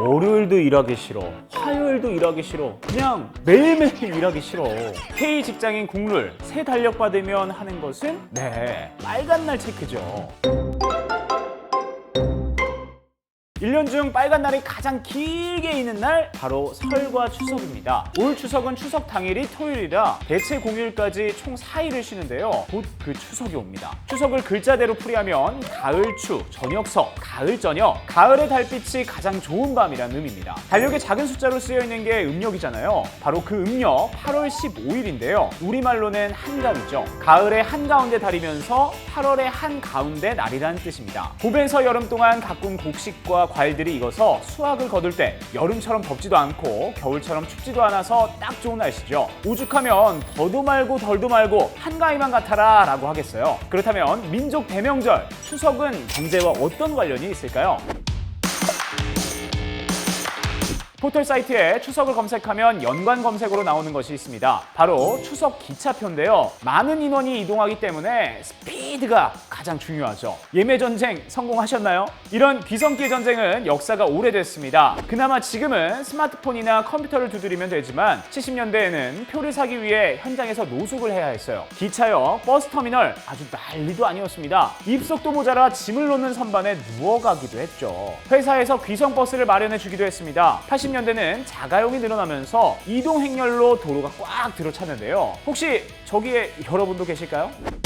월요일도 일하기 싫어. 화요일도 일하기 싫어. 그냥 매일매일 일하기 싫어. K 직장인 국룰 새 달력 받으면 하는 것은 네 빨간 날 체크죠. 1년 중 빨간 날이 가장 길게 있는 날 바로 설과 추석입니다. 올 추석은 추석 당일이 토요일이라 대체 공휴일까지 총 4일을 쉬는데요. 곧 그 추석이 옵니다. 추석을 글자대로 풀이하면 가을추, 저녁석, 가을저녁, 가을의 달빛이 가장 좋은 밤이라는 의미입니다. 달력에 작은 숫자로 쓰여 있는 게 음력이잖아요. 바로 그 음력 8월 15일인데요. 우리말로는 한가위죠. 가을의 한가운데 달이면서 8월의 한가운데 날이라는 뜻입니다. 봄에서 여름 동안 가꾼 곡식과 과일들이 익어서 수확을 거둘 때 여름처럼 덥지도 않고 겨울처럼 춥지도 않아서 딱 좋은 날씨죠. 오죽하면 더도 말고 덜도 말고 한가위만 같아라 라고 하겠어요. 그렇다면 민족 대명절 추석은 경제와 어떤 관련이 있을까요? 포털 사이트에 추석을 검색하면 연관 검색으로 나오는 것이 있습니다. 바로 추석 기차표인데요. 많은 인원이 이동하기 때문에 스피드가 가장 중요하죠. 예매 전쟁 성공하셨나요? 이런 귀성길 전쟁은 역사가 오래됐습니다. 그나마 지금은 스마트폰이나 컴퓨터를 두드리면 되지만 70년대에는 표를 사기 위해 현장에서 노숙을 해야 했어요. 기차역, 버스 터미널 아주 난리도 아니었습니다. 입석도 모자라 짐을 놓는 선반에 누워가기도 했죠. 회사에서 귀성 버스를 마련해 주기도 했습니다. 80 년대는 자가용이 늘어나면서 이동 행렬로 도로가 꽉 들어찼는데요. 혹시 저기에 여러분도 계실까요?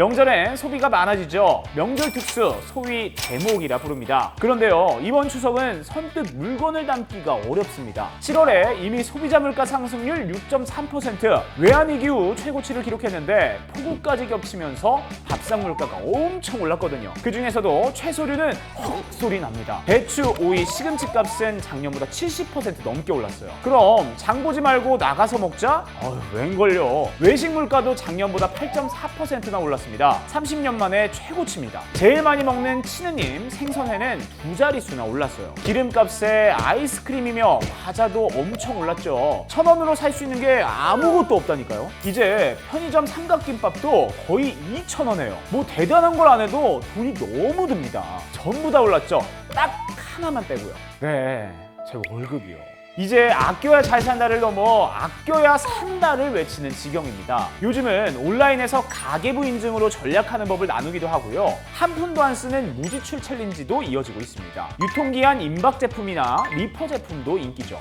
명절엔 소비가 많아지죠. 명절 특수, 소위 대목이라 부릅니다. 그런데요, 이번 추석은 선뜻 물건을 담기가 어렵습니다. 7월에 이미 소비자 물가 상승률 6.3%, 외환위기 후 최고치를 기록했는데 폭우까지 겹치면서 밥상 물가가 엄청 올랐거든요. 그 중에서도 채소류는 헉 소리 납니다. 배추, 오이, 시금치 값은 작년보다 70% 넘게 올랐어요. 그럼 장 보지 말고 나가서 먹자? 어휴, 웬걸요. 외식 물가도 작년보다 8.4%나 올랐습니다. 30년 만에 최고치입니다. 제일 많이 먹는 치느님 생선회는 두 자릿수나 올랐어요. 기름값에 아이스크림이며 과자도 엄청 올랐죠. 천 원으로 살 수 있는 게 아무것도 없다니까요. 이제 편의점 삼각김밥도 거의 2천 원이에요. 뭐 대단한 걸 안 해도 돈이 너무 듭니다. 전부 다 올랐죠. 딱 하나만 빼고요. 네, 제 월급이요. 이제 아껴야 잘 산다를 넘어 아껴야 산다를 외치는 지경입니다. 요즘은 온라인에서 가계부 인증으로 전략하는 법을 나누기도 하고요. 한 푼도 안 쓰는 무지출 챌린지도 이어지고 있습니다. 유통기한 임박 제품이나 리퍼 제품도 인기죠.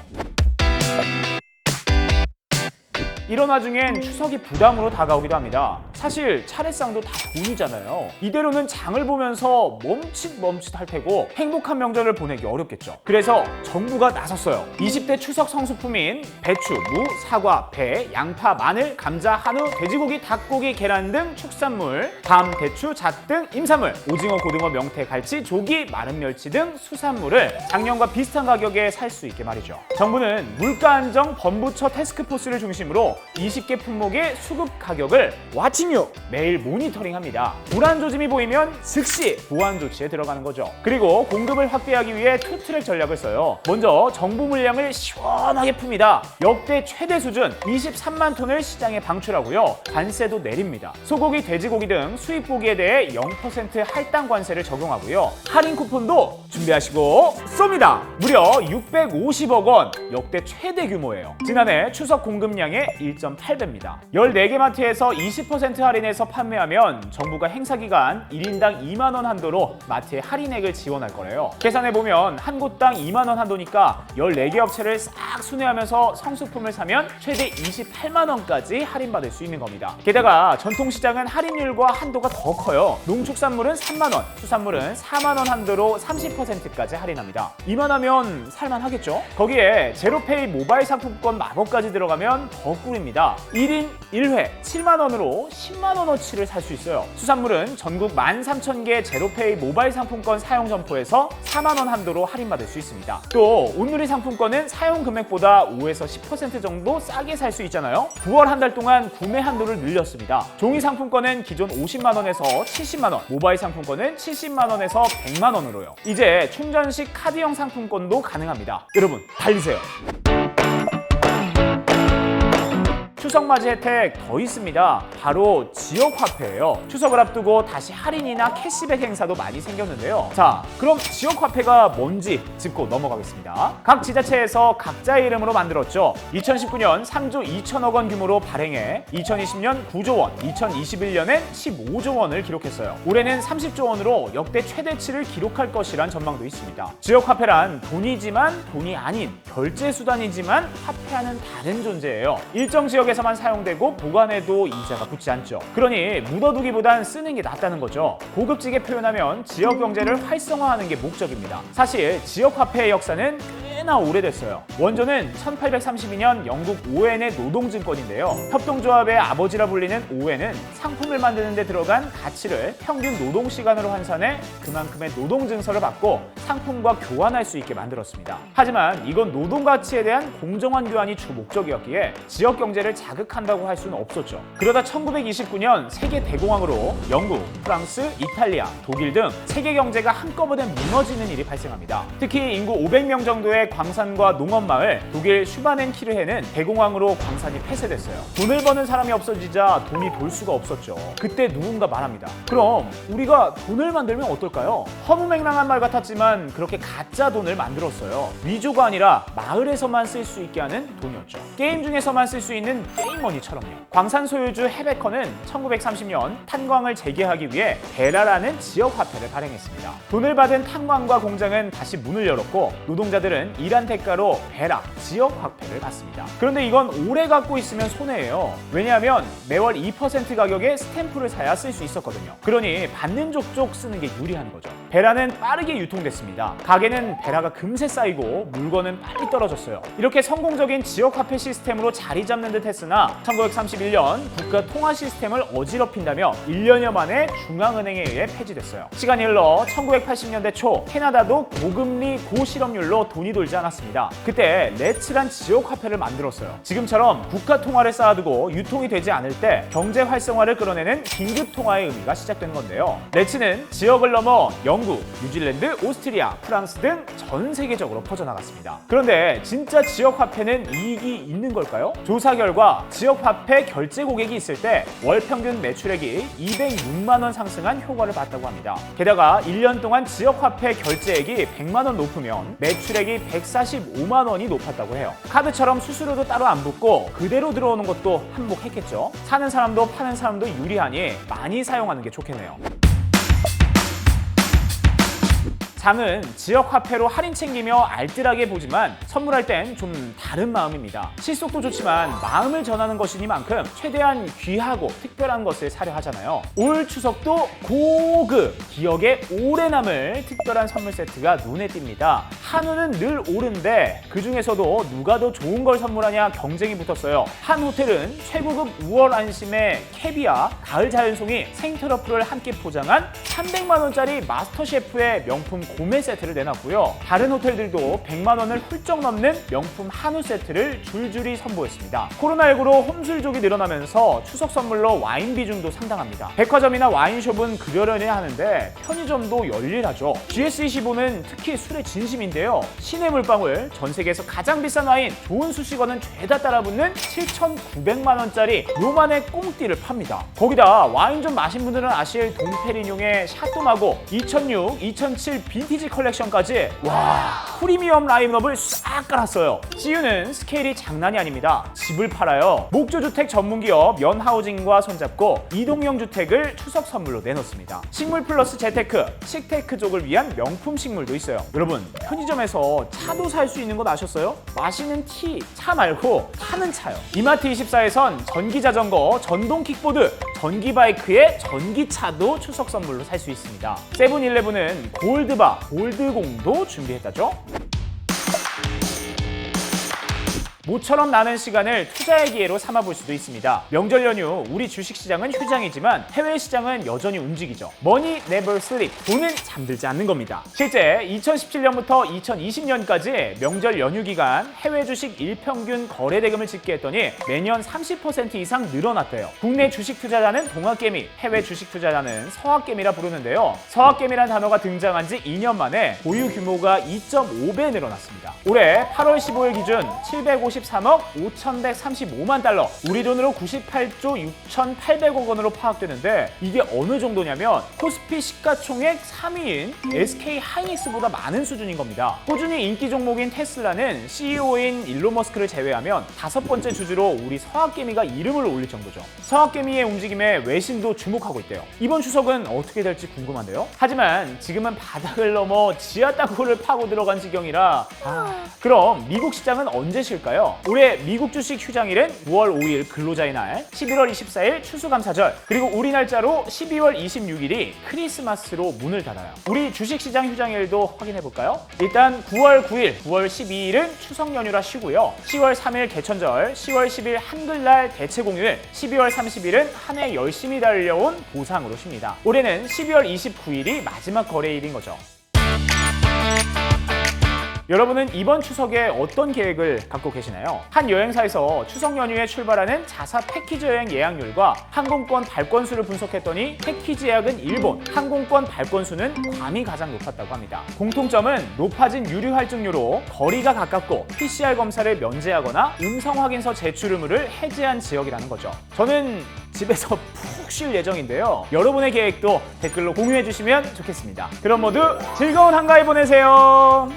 이런 와중엔 추석이 부담으로 다가오기도 합니다. 사실 차례상도 다 돈이잖아요. 이대로는 장을 보면서 멈칫멈칫 할 테고 행복한 명절을 보내기 어렵겠죠. 그래서 정부가 나섰어요. 20대 추석 성수품인 배추, 무, 사과, 배, 양파, 마늘, 감자, 한우, 돼지고기, 닭고기, 계란 등 축산물, 밤, 대추, 잣 등 임산물, 오징어, 고등어, 명태, 갈치, 조기, 마른 멸치 등 수산물을 작년과 비슷한 가격에 살 수 있게 말이죠. 정부는 물가 안정 범부처 태스크포스를 중심으로 20개 품목의 수급 가격을 와칭유 매일 모니터링합니다. 불안 조짐이 보이면 즉시 보완 조치에 들어가는 거죠. 그리고 공급을 확대하기 위해 투트랙 전략을 써요. 먼저 정부 물량을 시원하게 풉니다. 역대 최대 수준 23만 톤을 시장에 방출하고요. 관세도 내립니다. 소고기, 돼지고기 등 수입 고기에 대해 0% 할당 관세를 적용하고요. 할인 쿠폰도 준비하시고 쏩니다. 무려 650억 원, 역대 최대 규모예요. 지난해 추석 공급량의 1.8배입니다. 14개 마트에서 20% 할인해서 판매하면 정부가 행사 기간 1인당 2만 원 한도로 마트의 할인액을 지원할 거래요. 계산해 보면 한 곳당 2만 원 한도니까 14개 업체를 싹 순회하면서 성수품을 사면 최대 28만 원까지 할인받을 수 있는 겁니다. 게다가 전통시장은 할인율과 한도가 더 커요. 농축산물은 3만 원, 수산물은 4만 원 한도로 30%까지 할인합니다. 이만하면 살만하겠죠? 거기에 제로페이 모바일 상품권 마법까지 들어가면 더 꿀입니다. 1인 1회 7만 원으로 10만 원어치를 살 수 있어요. 수산물은 전국 13,000개 제로페이 모바일 상품권 사용 점포에서 4만 원 한도로 할인받을 수 있습니다. 또 온누리 상품권은 사용 금액보다 5에서 10% 정도 싸게 살 수 있잖아요. 9월 한 달 동안 구매 한도를 늘렸습니다. 종이 상품권은 기존 50만 원에서 70만 원, 모바일 상품권은 70만 원에서 100만 원으로요. 이제 충전식 카드형 상품권도 가능합니다. 여러분 달리세요. 추석 맞이 혜택 더 있습니다. 바로 지역 화폐예요. 추석을 앞두고 다시 할인이나 캐시백 행사도 많이 생겼는데요. 자, 그럼 지역 화폐가 뭔지 짚고 넘어가겠습니다. 각 지자체에서 각자의 이름으로 만들었죠. 2019년 3조 2천억 원 규모로 발행해 2020년 9조 원, 2021년엔 15조 원을 기록했어요. 올해는 30조 원으로 역대 최대치를 기록할 것이란 전망도 있습니다. 지역 화폐란 돈이지만 돈이 아닌 결제 수단이지만 화폐와는 다른 존재예요. 일정 지역 에서만 사용되고 보관해도 이자가 붙지 않죠. 그러니 묻어두기보단 쓰는 게 낫다는 거죠. 고급지게 표현하면 지역 경제를 활성화하는 게 목적입니다. 사실 지역 화폐의 역사는 꽤나 오래됐어요. 원조는 1832년 영국 오웬의 노동증권인데요. 협동조합의 아버지라 불리는 오웬은 상품을 만드는 데 들어간 가치를 평균 노동 시간으로 환산해 그만큼의 노동 증서를 받고 상품과 교환할 수 있게 만들었습니다. 하지만 이건 노동 가치에 대한 공정한 교환이 주 목적이었기에 지역 경제를 자극한다고 할 수는 없었죠. 그러다 1929년 세계 대공황으로 영국, 프랑스, 이탈리아, 독일 등 세계 경제가 한꺼번에 무너지는 일이 발생합니다. 특히 인구 500명 정도의 광산과 농업마을 독일 슈바넨키르헤는 대공황으로 광산이 폐쇄됐어요. 돈을 버는 사람이 없어지자 돈이 돌 수가 없었죠. 그때 누군가 말합니다. 그럼 우리가 돈을 만들면 어떨까요? 허무맹랑한 말 같았지만 그렇게 가짜 돈을 만들었어요. 위조가 아니라 마을에서만 쓸 수 있게 하는 돈이었죠. 게임 중에서만 쓸 수 있는 게임머니처럼요. 광산 소유주 헤베커는 1930년 탄광을 재개하기 위해 베라라는 지역 화폐를 발행했습니다. 돈을 받은 탄광과 공장은 다시 문을 열었고 노동자들은 일한 대가로 베라 지역 화폐를 받습니다. 그런데 이건 오래 갖고 있으면 손해예요. 왜냐하면 매월 2% 가격에 스탬프를 사야 쓸 수 있었거든요. 그러니 받는 족족 쓰는 게 유리한 거죠. 베라는 빠르게 유통됐습니다. 가게는 베라가 금세 쌓이고 물건은 빨리 떨어졌어요. 이렇게 성공적인 지역 화폐 시스템으로 자리 잡는 듯 했으나 1931년 국가 통화 시스템을 어지럽힌다며 1년여 만에 중앙은행에 의해 폐지됐어요. 시간이 흘러 1980년대 초 캐나다도 고금리 고실업률로 돈이 돌지 않았습니다. 그때 레츠란 지역 화폐를 만들었어요. 지금처럼 국가 통화를 쌓아두고 유통이 되지 않을 때 경제 활성화를 끌어내는 긴급 통화의 의미가 시작된 건데요. 레츠는 지역을 넘어 영 국, 뉴질랜드, 오스트리아, 프랑스 등 전 세계적으로 퍼져나갔습니다. 그런데 진짜 지역 화폐는 이익이 있는 걸까요? 조사 결과 지역 화폐 결제 고객이 있을 때 월 평균 매출액이 206만 원 상승한 효과를 봤다고 합니다. 게다가 1년 동안 지역 화폐 결제액이 100만 원 높으면 매출액이 145만 원이 높았다고 해요. 카드처럼 수수료도 따로 안 붙고 그대로 들어오는 것도 한몫했겠죠. 사는 사람도 파는 사람도 유리하니 많이 사용하는 게 좋겠네요. 장은 지역 화폐로 할인 챙기며 알뜰하게 보지만 선물할 땐 좀 다른 마음입니다. 실속도 좋지만 마음을 전하는 것이니만큼 최대한 귀하고 특별한 것을 사려 하잖아요. 올 추석도 고급 기억에 오래 남을 특별한 선물 세트가 눈에 띕니다. 한우는 늘 오른데 그 중에서도 누가 더 좋은 걸 선물하냐 경쟁이 붙었어요. 한 호텔은 최고급 우월 안심의 캐비아, 가을 자연송이, 생트러플을 함께 포장한 300만 원짜리 마스터 셰프의 명품 고메 세트를 내놨고요. 다른 호텔들도 100만 원을 훌쩍 넘는 명품 한우 세트를 줄줄이 선보였습니다. 코로나19로 홈술족이 늘어나면서 추석 선물로 와인 비중도 상당합니다. 백화점이나 와인숍은 그러려니 하는데 편의점도 열일하죠. GS25는 특히 술의 진심인데 요. 신의 물방울, 전 세계에서 가장 비싼 와인, 좋은 수식어는 죄다 따라붙는 7,900만 원짜리 요만의 꽁띠를 팝니다. 거기다 와인 좀 마신 분들은 아실 돈페리뇽의 샤토마고 2006, 2007 빈티지 컬렉션까지 와 프리미엄 라인업을 싹 깔았어요. CU는 스케일이 장난이 아닙니다. 집을 팔아요. 목조주택 전문기업 연하우징과 손잡고 이동형 주택을 추석 선물로 내놓습니다. 식물 플러스 재테크, 식테크족을 위한 명품 식물도 있어요. 여러분 편의점에서 차도 살 수 있는 거 아셨어요? 마시는 티, 차 말고 타는 차요. 이마트 24에선 전기 자전거, 전동 킥보드, 전기 바이크에 전기차도 추석 선물로 살 수 있습니다. 세븐일레븐은 골드바, 골드공도 준비했다죠. 모처럼 나는 시간을 투자의 기회로 삼아볼 수도 있습니다. 명절 연휴 우리 주식시장은 휴장이지만 해외 시장은 여전히 움직이죠. Money never sleep. 돈은 잠들지 않는 겁니다. 실제 2017년부터 2020년까지 명절 연휴 기간 해외 주식 일평균 거래 대금을 집계했더니 매년 30% 이상 늘어났대요. 국내 주식 투자자는 동학개미, 해외 주식 투자자는 서학개미라 부르는데요. 서학개미란 단어가 등장한 지 2년 만에 보유 규모가 2.5배 늘어났습니다. 올해 8월 15일 기준 750 33억 5,135만 달러, 우리 돈으로 98조 6,800억 원으로 파악되는데 이게 어느 정도냐면 코스피 시가총액 3위인 SK 하이닉스보다 많은 수준인 겁니다. 꾸준히 인기 종목인 테슬라는 CEO인 일론 머스크를 제외하면 다섯 번째 주주로 우리 서학개미가 이름을 올릴 정도죠. 서학개미의 움직임에 외신도 주목하고 있대요. 이번 추석은 어떻게 될지 궁금한데요. 하지만 지금은 바닥을 넘어 지하 땅굴을 파고 들어간 지경이라 아, 그럼 미국 시장은 언제 쉴까 요? 올해 미국 주식 휴장일은 9월 5일 근로자의 날, 11월 24일 추수감사절, 그리고 우리 날짜로 12월 26일이 크리스마스로 문을 닫아요. 우리 주식시장 휴장일도 확인해 볼까요? 일단 9월 9일, 9월 12일은 추석 연휴라 쉬고요. 10월 3일 개천절, 10월 10일 한글날 대체공휴일, 12월 30일은 한 해 열심히 달려온 보상으로 쉽니다. 올해는 12월 29일이 마지막 거래일인 거죠. 여러분은 이번 추석에 어떤 계획을 갖고 계시나요? 한 여행사에서 추석 연휴에 출발하는 자사 패키지 여행 예약률과 항공권 발권수를 분석했더니 패키지 예약은 일본, 항공권 발권수는 괌이 가장 높았다고 합니다. 공통점은 높아진 유류 할증료로 거리가 가깝고 PCR 검사를 면제하거나 음성 확인서 제출 의무를 해제한 지역이라는 거죠. 저는 집에서 푹 쉴 예정인데요. 여러분의 계획도 댓글로 공유해 주시면 좋겠습니다. 그럼 모두 즐거운 한가위 보내세요.